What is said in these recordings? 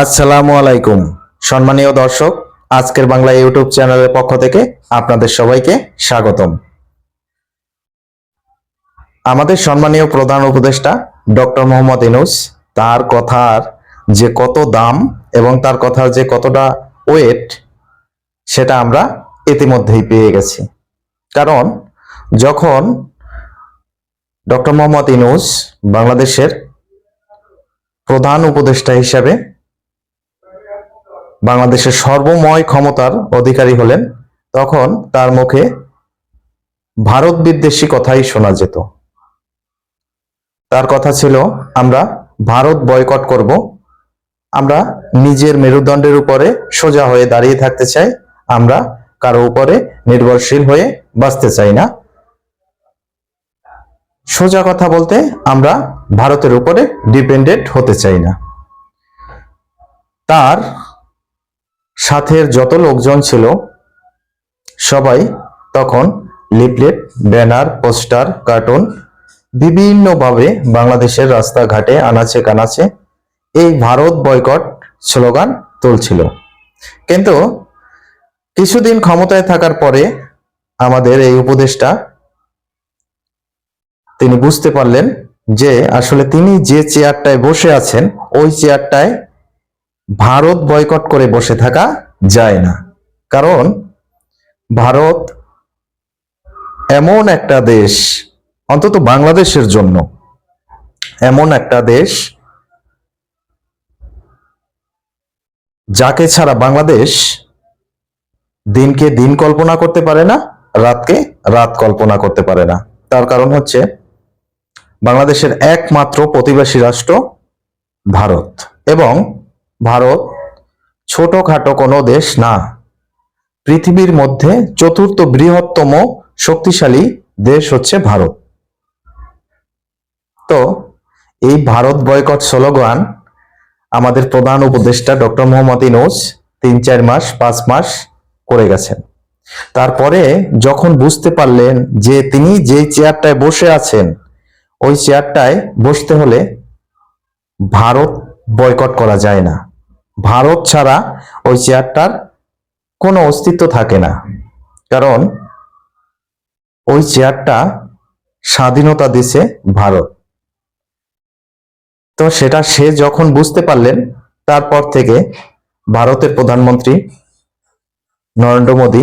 আসসালামু আলাইকুম। সম্মানীয় দর্শক, আজকের বাংলা ইউটিউব চ্যানেলের পক্ষ থেকে আপনাদের সবাইকে স্বাগতম। আমাদের সম্মানীয় প্রধান উপদেষ্টা ডক্টর মোহাম্মদ ইনুস তার কথার যে কত দাম এবং তার কথার যে কতটা ওয়েট সেটা আমরা ইতিমধ্যেই পেয়ে গেছি। কারণ যখন ডক্টর মোহাম্মদ ইনুস বাংলাদেশের প্রধান উপদেষ্টা হিসাবে বাংলাদেশের সর্বময় ক্ষমতার অধিকারী হলেন, তখন তার মুখে ভারত বিদ্বেষী কথাই শোনা যেত। তার কথা ছিল, আমরা ভারত বয়কট করব, আমরা নিজের মেরুদণ্ডের উপরে সোজা হয়ে দাঁড়িয়ে থাকতে চাই, আমরা কারও উপরে নির্ভরশীল হয়ে বাঁচতে চাই না। সোজা কথা বলতে, আমরা ভারতের উপরে ডিপেন্ডেন্ট হতে চাই না। তার সাথের যত লোকজন ছিল, সবাই তখন লিপলেট ব্যানার, পোস্টার, কার্টুন বিভিন্নভাবে বাংলাদেশের রাস্তাঘাটে আনাচে কানাচে এই ভারত বয়কট স্লোগান তুলছিল। কিন্তু কিছুদিন ক্ষমতায় থাকার পরে আমাদের এই উপদেশটা তিনি বুঝতে পারলেন যে আসলে তিনি যে চেয়ারটায় বসে আছেন, ওই চেয়ারটায় ভারত বয়কট করে বসে থাকা যায় না। কারণ ভারত এমন একটা দেশ, অন্তত বাংলাদেশের জন্য এমন একটা দেশ যাকে ছাড়া বাংলাদেশ দিনকে দিন কল্পনা করতে পারে না, রাতকে রাত কল্পনা করতে পারে না। তার কারণ হচ্ছে বাংলাদেশের একমাত্র প্রতিবেশী রাষ্ট্র ভারত। এবং ভারত ছোটখাটো কোনো দেশ না। পৃথিবীর মধ্যে চতুর্থ বৃহত্তম শক্তিশালী দেশ হচ্ছে ভারত। তো, এই ভারত বয়কট স্লোগান আমাদের প্রধান উপদেষ্টা ডক্টর মোহাম্মদ ইনোজ তিন চার মাস, পাঁচ মাস করে গেছেন। তারপরে যখন বুঝতে পারলেন যে তিনি যে চেয়ারটায় বসে আছেন, ওই চেয়ারটায় বসতে হলে ভারত বয়কট করা যায় না। ভারত ছাড়া ওই চেয়ারটার কোনো অস্তিত্ব থাকে না। কারণ ওই চেয়ারটা স্বাধীনতা দিছে ভারত। তো সেটা সে যখন বুঝতে পারলেন, তারপর থেকে ভারতের প্রধানমন্ত্রী নরেন্দ্র মোদী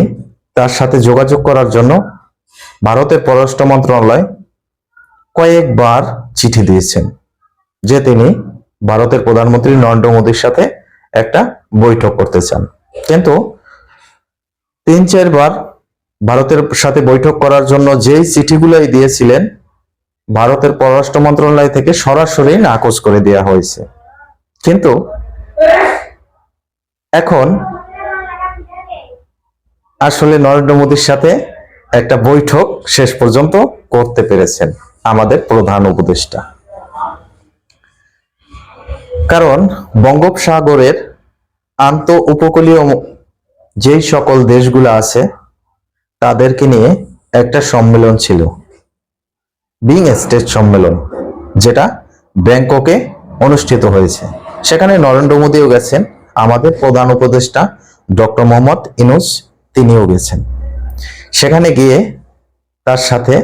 তার সাথে যোগাযোগ করার জন্য ভারতের পররাষ্ট্র মন্ত্রণালয় কয়েকবার চিঠি দিয়েছেন যে তিনি ভারতের প্রধানমন্ত্রী নরেন্দ্র মোদীর সাথে একটা বৈঠক করতে চান। কিন্তু তিন চারবার ভারতের সাথে বৈঠক করার জন্য যেই চিঠিগুলাই দিয়েছিলেন, ভারতের পররাষ্ট্র মন্ত্রণালয় থেকে সরাসরি নাকচ করে দেওয়া হয়েছে। কিন্তু এখন আসলে নরেন্দ্র মোদীর সাথে একটা বৈঠক শেষ পর্যন্ত করতে পেরেছেন আমাদের প্রধান উপদেষ্টা। কারণ বঙ্গোপসাগরের আন্ত উপকূলীয় যেই সকল দেশগুলো আছে, তাদেরকে নিয়ে একটা সম্মেলন ছিল। বিং স্টেট সম্মেলন, যেটা ব্যাংককে অনুষ্ঠিত হয়েছে। সেখানে নরেন্দ্র মোদীও গেছেন, আমাদের প্রধান উপদেষ্টা ডক্টর মোহাম্মদ ইনুস তিনিও গেছেন। সেখানে গিয়ে তার সাথে,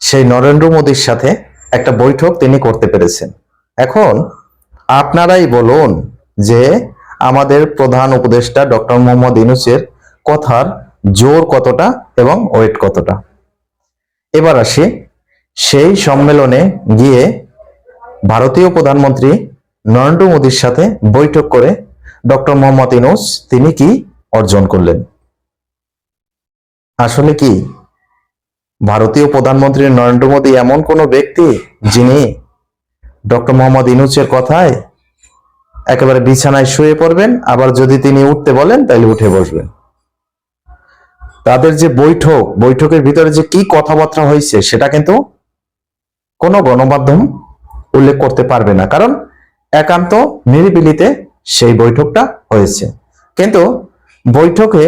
সেই নরেন্দ্র মোদীর সাথে একটা বৈঠক তিনি করতে পেরেছেন। এখন আপনারাই বলুন যে আমাদের প্রধান উপদেষ্টা ডক্টর মোহাম্মদ ইনুসের কথার জোর কতটা এবং ওয়েট কতটা। এবার আসি, সেই সম্মেলনে গিয়ে ভারতীয় প্রধানমন্ত্রী নরেন্দ্র মোদীর সাথে বৈঠক করে ডক্টর মোহাম্মদ ইনুস তিনি কি অর্জন করলেন। আসলে কি, ভারতীয় প্রধানমন্ত্রী নরেন্দ্র মোদী এমন কোন ব্যক্তি যিনি ডক্টর মোহাম্মদ ইনুসের কথায় একেবারে বিছানায় শুয়ে পড়বেন, আবার যদি তিনি উঠতে বলেন তাহলে উঠে বসবেন। তাদের যে বৈঠক, বৈঠকের ভিতরে যে কি কথাবার্তা হয়েছে, সেটা কিন্তু কোনো গণমাধ্যম উল্লেখ করতে পারবে না, কারণ একান্ত নিরিবিলিতে সেই বৈঠকটা হয়েছে। কিন্তু বৈঠকে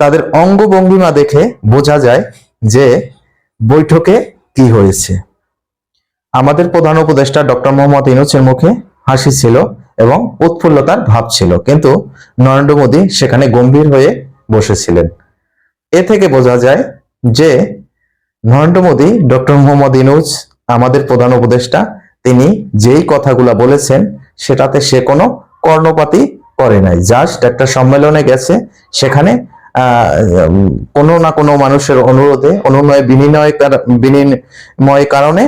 তাদের অঙ্গভঙ্গিমা দেখে বোঝা যায় যে বৈঠকে কি হয়েছে। আমাদের প্রধান উপদেষ্টা ডক্টর মোহাম্মদ ইনুসের মুখে হাসি ছিল এবং উৎফুল্লতার ভাব ছিল। কিন্তু নরেন্দ্র মোদী সেখানে গম্ভীর হয়ে বসেছিলেন। এ থেকে বোঝা যায় যে নরেন্দ্র মোদী, ডক্টর মোহাম্মদ ইনুজ আমাদের প্রধান উপদেষ্টা, তিনি যেই কথাগুলা বলেছেন, সেটাতে সে কোনো কর্ণপাতি করে নাই। জাস্ট একটা সম্মেলনে গেছে, সেখানে কোনো না কোনো মানুষের অনুরোধে, অনুনয় বিনিময় বিনিময় কারণে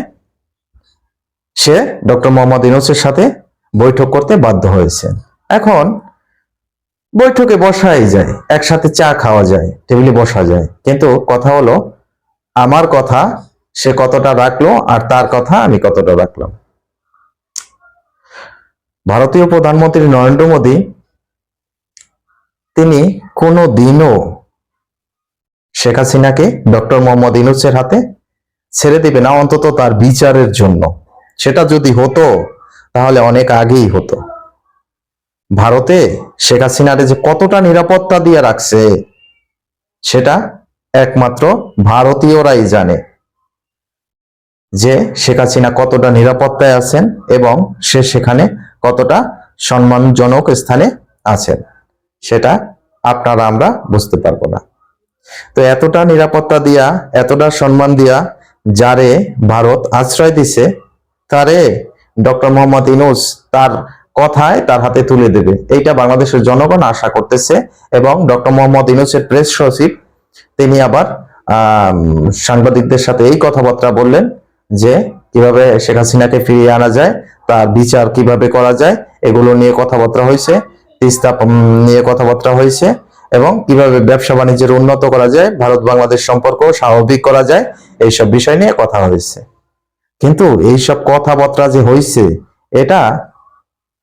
সে ডক্টর মোহাম্মদ ইউনুসের সাথে বৈঠক করতে বাধ্য হয়েছে। এখন বৈঠকে বসাই যায়, একসাথে চা খাওয়া যায়, টেবিলে বসা যায়। কিন্তু কথা হলো, আমার কথা সে কতটা রাখল আর তার কথা আমি কতটা রাখলাম। ভারতীয় প্রধানমন্ত্রী নরেন্দ্র মোদী, তিনি কোনো দিনও শেখ হাসিনাকে ডক্টর মোহাম্মদ ইনুসের হাতে ছেড়ে দিবে না, অন্তত তার বিচারের জন্য। সেটা যদি হতো, তাহলে অনেক আগেই হতো। ভারতে শেখ হাসিনারে যে কতটা নিরাপত্তা দিয়ে রাখছে, সেটা একমাত্র ভারতীয়রাই জানে যে শেখ হাসিনা কতটা নিরাপত্তায় আছেন এবং সে সেখানে কতটা সম্মানজনক স্থানে আছেন। সেটা আপনারা, আমরা বুঝতে পারব না। তো এতটা নিরাপত্তা দিয়া, এতটা সম্মান দিয়া যারে ভারত আশ্রয় দিছে তারে ডক্টর মোহাম্মদ ইনুস তার কথায় তার হাতে তুলে দেবে। এইটা বাংলাদেশের জনগণ আশা করতেছে এবং ডক্টর মোহাম্মদ ইনুসের প্রেস সচিব তিনি আবার সাংবাদিকদের সাথে এই কথাবার্তা বললেন যে কীভাবে শেখ হাসিনাকে ফিরিয়ে আনা যায়, তার বিচার কীভাবে করা যায়, এগুলো নিয়ে কথাবার্তা হয়েছে, তিস্তা নিয়ে কথাবার্তা হয়েছে এবং কীভাবে ব্যবসা বাণিজ্যের উন্নত করা যায় ভারত বাংলাদেশ সম্পর্ক স্বাভাবিক করা যায়, এইসব বিষয় নিয়ে কথা হয়েছে। কিন্তু এইসব কথাবার্তা যে হয়েছে এটা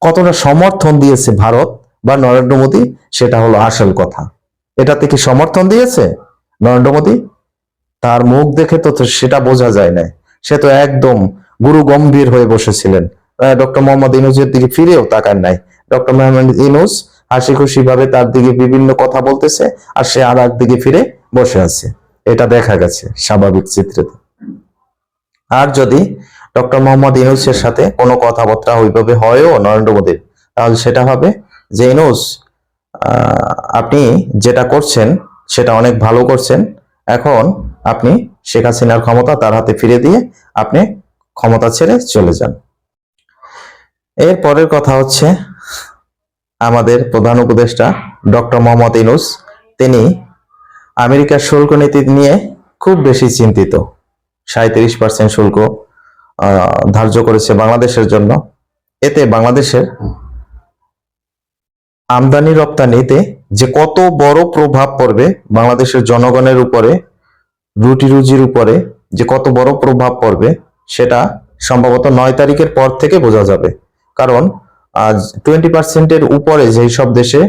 কতটা সমর্থন দিয়েছে ভারত বা নরেন্দ্র মোদী, সেটা হলো আসল কথা। এটাতে কি সমর্থন দিয়েছে নরেন্দ্র মোদী? তার মুখ দেখে তো সেটা বোঝা যায় না সে তো একদম গুরু গম্ভীর হয়ে বসেছিলেন। ডক্টর মোহাম্মদ ইনুজের দিকে ফিরেও তাকান নাই। ডক্টর মোহাম্মদ ইনুজ হাসি খুশি ভাবে তার দিকে বিভিন্ন কথা বলতেছে আর সে আর দিকে ফিরে বসে আছে। এটা দেখা গেছে স্বাভাবিক চিত্রেতে। আর যদি ডক্টর মোহাম্মদ ইনুসের সাথে কোনো কথাবার্তা ওইভাবে হয়ও নরেন্দ্র মোদীর, তাহলে সেটা হবে যে ইনুস আপনি যেটা করছেন সেটা অনেক ভালো করছেন। এখন আপনি শেখ হাসিনার ক্ষমতা তার হাতে ফিরে দিয়ে আপনি ক্ষমতা ছেড়ে চলে যান। এর পরের কথা হচ্ছে আমাদের প্রধান উপদেষ্টা ডক্টর মোহাম্মদ ইনুস তিনি আমেরিকার শুল্ক নীতি নিয়ে খুব বেশি চিন্তিত। সাঁত্রিশ পার্সেন্ট শুল্ক ধার্য করেছে বাংলাদেশের জন্য। এতে বাংলাদেশের আমদানি রপ্তানিতে যে কত বড় প্রভাব পড়বে বাংলাদেশের জনগণের উপরে রুটি রুজির উপরে যে কত বড় প্রভাব পড়বে, সেটা সম্ভবত নয় তারিখের পর থেকে বোঝা যাবে। কারণ টোয়েন্টি পার্সেন্টের উপরে যেই সব দেশে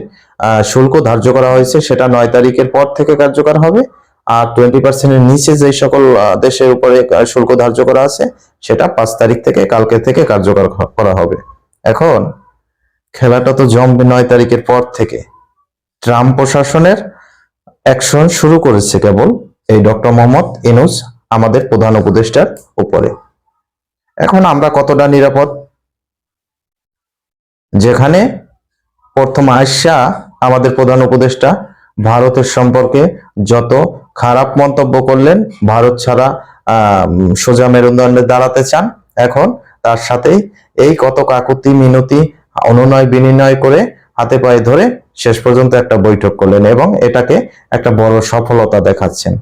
শুল্ক ধার্য করা হয়েছে, সেটা নয় তারিখের পর থেকে কার্যকর হবে। আর টোয়েন্টি পার্সেন্টের নিচে যে সকল দেশের উপরে শুল্ক ধার্য করা আছে, সেটা পাঁচ তারিখ থেকে, কালকে থেকে কার্যকর করা হবে। এখন, খেলাটা তো জমবে নয় তারিখের পর থেকে। ট্রাম্প প্রশাসনের অ্যাকশন শুরু করেছে কেবল এই ডক্টর মোহাম্মদ ইনুস আমাদের প্রধান উপদেষ্টার উপরে। এখন আমরা কতটা নিরাপদ? যেখানে প্রথম আয়সা আমাদের প্রধান উপদেষ্টা, ভারতের সম্পর্কে যত খারাপ মন্তব্য করলেন, ভারত ছাড়া সোজা মেরুদণ্ডে দাঁড়াতে চান। এখন তার সাথে এই কত কাকুতি মিনতি, অনুনয় বিনিময় করে হাতে পায়ে ধরে শেষ পর্যন্ত একটা বৈঠক করলেন এবং এটাকে একটা বড় সফলতা দেখাচ্ছেন।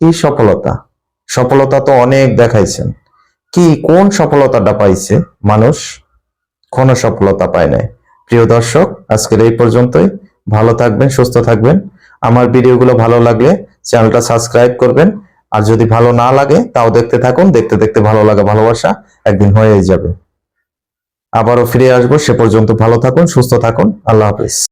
কি সফলতা? সফলতা তো অনেক দেখাইছেন। কি, কোন সফলতাটা পাইছে মানুষ? কোনো সফলতা পায় নাই। প্রিয় দর্শক, আজকের এই পর্যন্তই। ভালো থাকবেন, সুস্থ থাকবেন। আমার ভিডিওগুলো ভালো লাগলে চ্যানেলটা সাবস্ক্রাইব করবেন। আর যদি ভালো না লাগে, তাও দেখতে থাকুন। দেখতে দেখতে ভালো লাগা, ভালোবাসা একদিন হয়েই যাবে। আবারও ফিরে আসব। সে পর্যন্ত ভালো থাকুন, সুস্থ থাকুন। আল্লাহ হাফিজ।